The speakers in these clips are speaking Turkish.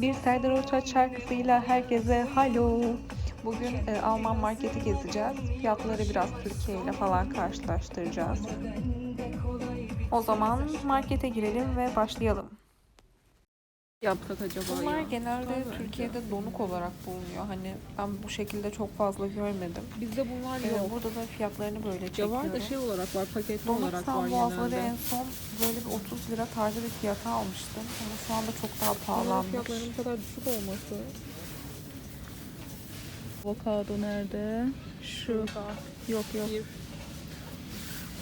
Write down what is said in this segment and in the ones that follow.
Bir Serdar Ortaç şarkısıyla herkese halo. Bugün e, Alman marketi gezeceğiz. Fiyatları biraz Türkiye ile falan karşılaştıracağız. O zaman markete girelim ve başlayalım. Yapsak acaba Bunlar ya? genelde Evet. Türkiye'de donuk olarak bulunuyor. Hani ben bu şekilde çok fazla görmedim. Bizde bunlar Ee, yok. burada da fiyatlarını böyle Ya çekiyorum. var da şey olarak var, paketli olarak var samboğazları genelde. en son böyle bir 30 lira tarzı bir fiyata almıştım. Ama şu anda çok daha Bunların pahalanmış. fiyatlarının bu kadar düşük olması. Avokado nerede? Şu. Yok yok.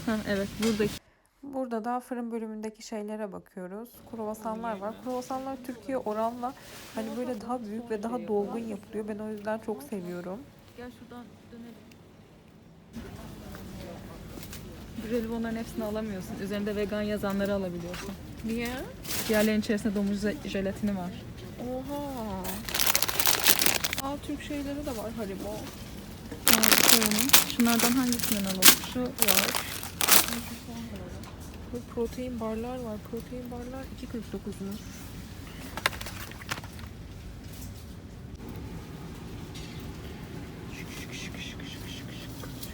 Ha, evet buradaki. Burada da fırın bölümündeki şeylere bakıyoruz. Kruvasanlar var. Kruvasanlar Türkiye oranla hani böyle daha büyük ve daha dolgun yapılıyor. Ben o yüzden çok seviyorum. Gel şuradan dönelim. Güzel onların hepsini alamıyorsun. Üzerinde vegan yazanları alabiliyorsun. Niye? Diğerlerinin içerisinde domuz je- jelatini var. Oha. Aa Türk şeyleri de var Haribo. Ha, koyalım. Şunlardan hangisinden alalım? Şu var. Protein barlar var. Protein barlar 2.49'muş.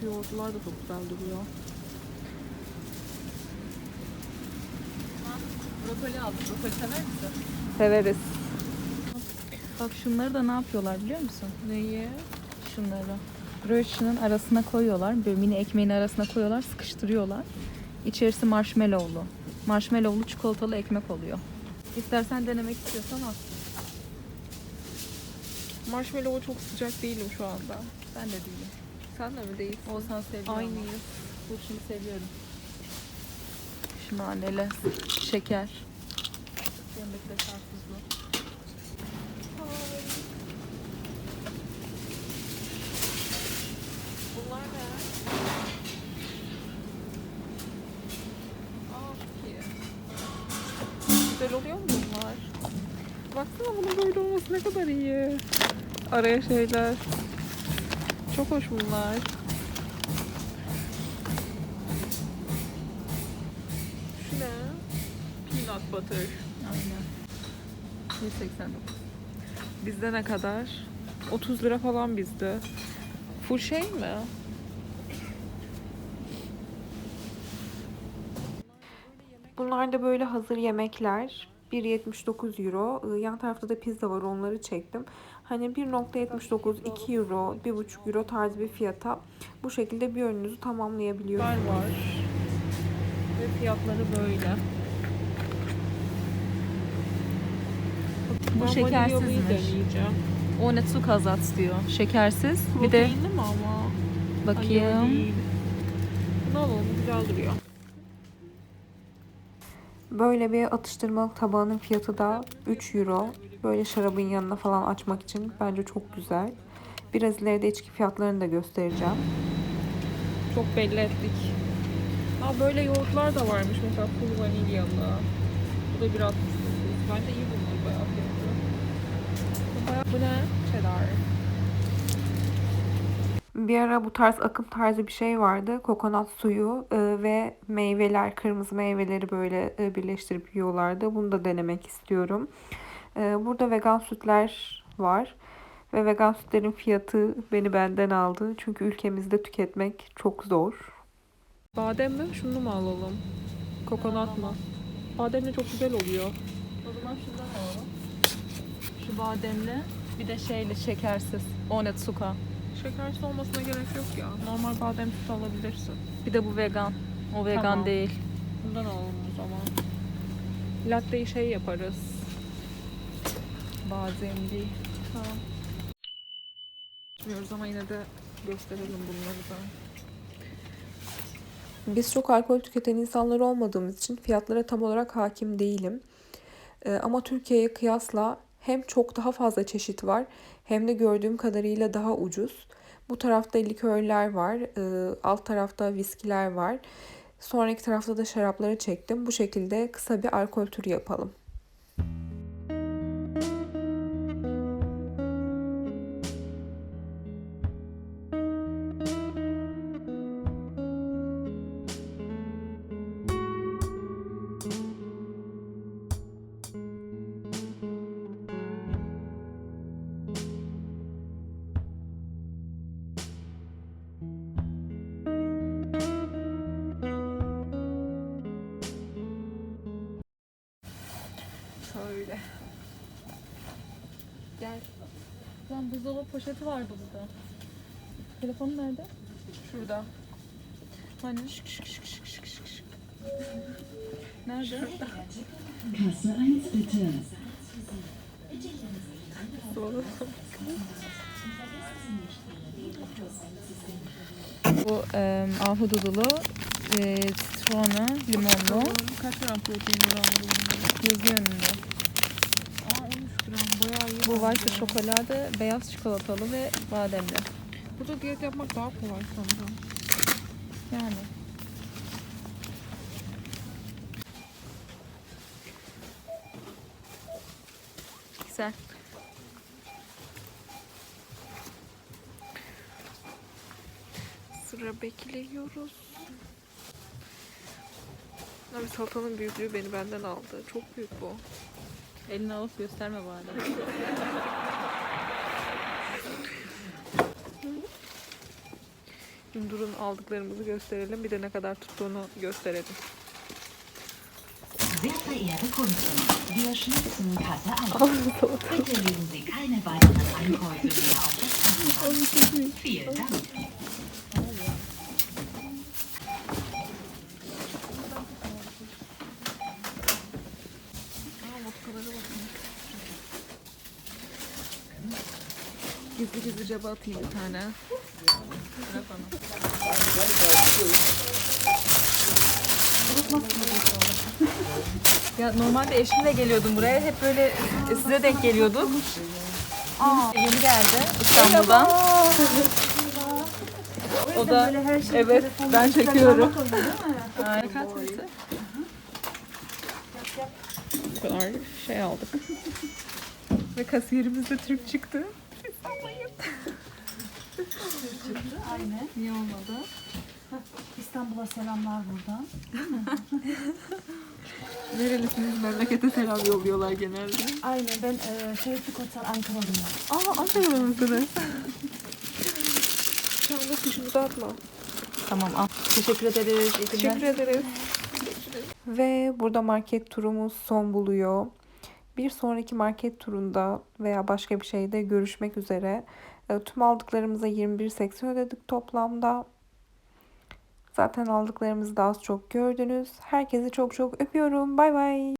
Şu yoğurtlar da çok güzel duruyor. Brokoli aldım. Brokoli sever misin? Severiz. Bak şunları da ne yapıyorlar biliyor musun? Neyi? Şunları. Brötçünün arasına koyuyorlar. Böyle mini ekmeğin arasına koyuyorlar. Sıkıştırıyorlar. İçerisi marshmallowlu. Marshmallowlu çikolatalı ekmek oluyor. İstersen denemek istiyorsan al. Marshmallow çok sıcak değilim şu anda. Ben de değilim. Sen de mi değilsin? Olsan seviyorum. Aynıyız. Bu şimdi seviyorum. Şu naneli, şeker. Yemekte karpuzlu. Bunlar ne? Aa çok iyi. Güzel oluyor mu bunlar? Baksana bunun böyle olması ne kadar iyi. Araya şeyler. Çok hoş bunlar. Şu ne? Peanut butter. Aynen. 189. Bizde ne kadar? 30 lira falan bizde. Full şey mi? Bunlar da böyle hazır yemekler. 1.79 euro. Ee, Yan tarafta da pizza var onları çektim. Hani 1.79, 2 euro, 1.5 euro tarzı bir fiyata bu şekilde bir önünüzü tamamlayabiliyorsunuz. var. Ve fiyatları böyle. Bu şekersizmiş. Onetsuka Zatsu diyor. Şekersiz. Bir de Proteinli mi ama? bakayım. Bunu alalım güzel duruyor. Böyle bir atıştırmalık tabağının fiyatı da 3 euro. Böyle şarabın yanına falan açmak için bence çok güzel. Biraz ileride içki fiyatlarını da göstereceğim. Çok belli ettik. Aa böyle yoğurtlar da varmış mesela full vanilyalı. Bu da 1.69. Bence iyi bunlar bayağı bayağı... Bu ne? Cheddar. Bir ara bu tarz akım tarzı bir şey vardı. Kokonat suyu e, ve meyveler, kırmızı meyveleri böyle e, birleştirip yiyorlardı. Bunu da denemek istiyorum. E, burada vegan sütler var. Ve vegan sütlerin fiyatı beni benden aldı. Çünkü ülkemizde tüketmek çok zor. Badem mi? Şunu mu alalım? Kokonat mı? Badem de çok güzel oluyor. O zaman şundan alalım. Şu bademli. Bir de şeyli şekersiz. Onetsuka. Şekersiz olmasına gerek yok ya. Normal badem sütü alabilirsin. Bir de bu vegan. O vegan Tamam. değil. Bundan alalım o zaman. Latte'yi şey yaparız. Bademli. Tamam. İçmiyoruz ama yine de gösterelim bunları da. Biz çok alkol tüketen insanlar olmadığımız için fiyatlara tam olarak hakim değilim. Ee, ama Türkiye'ye kıyasla hem çok daha fazla çeşit var hem de gördüğüm kadarıyla daha ucuz. Bu tarafta likörler var, ee, alt tarafta viskiler var. Sonraki tarafta da şarapları çektim. Bu şekilde kısa bir alkol turu yapalım. Böyle. Gel Lan buzdolabı poşeti vardı burada. Telefon nerede? şurada. Hani? Nerede? Kasse 1 bitte. Bu e, ahududulu, e, limonlu. Kaç gram protein oranları bunun? Yazıyor önünde. Aa 13 gram bayağı iyi. Bu white şokolade, beyaz çikolatalı ve bademli. Burada diyet yapmak daha kolay sanırım. Yani. Güzel. Sıra bekliyoruz. Abi salatanın büyüklüğü beni benden aldı. Çok büyük bu. Elini alıp gösterme bari. Şimdi durun aldıklarımızı gösterelim. Bir de ne kadar tuttuğunu gösterelim. Sehr verehrte Kunden, wir schließen Kasse 1. Bitte legen Sie keine weiteren Einkäufe mehr auf das Kassenband. Vielen Dank. Gizli gizli cebe atayım bir tane. Bırak onu. Ya normalde eşimle geliyordum buraya. Hep böyle size denk geliyorduk. Yeni geldi İstanbul'dan. o da evet ben çekiyorum. Aynen. Bu kadar şey aldık. Ve kasiyerimiz de Türk çıktı. Aynen. Niye olmadı? İstanbul'a selamlar buradan. Nerelisiniz? Memlekete selam yolluyorlar genelde. Aynen ben e, Tevfik Otel Ankara'lıyım. Aa Ankara'da mısınız? Şu anda kuşunu dağıtma. Tamam al. Teşekkür ederiz. Teşekkür ederiz. Ve burada market turumuz son buluyor. Bir sonraki market turunda veya başka bir şeyde görüşmek üzere. E, Tüm aldıklarımıza 21.80 ödedik toplamda. Zaten aldıklarımızı da az çok gördünüz. Herkesi çok çok öpüyorum. Bay bay.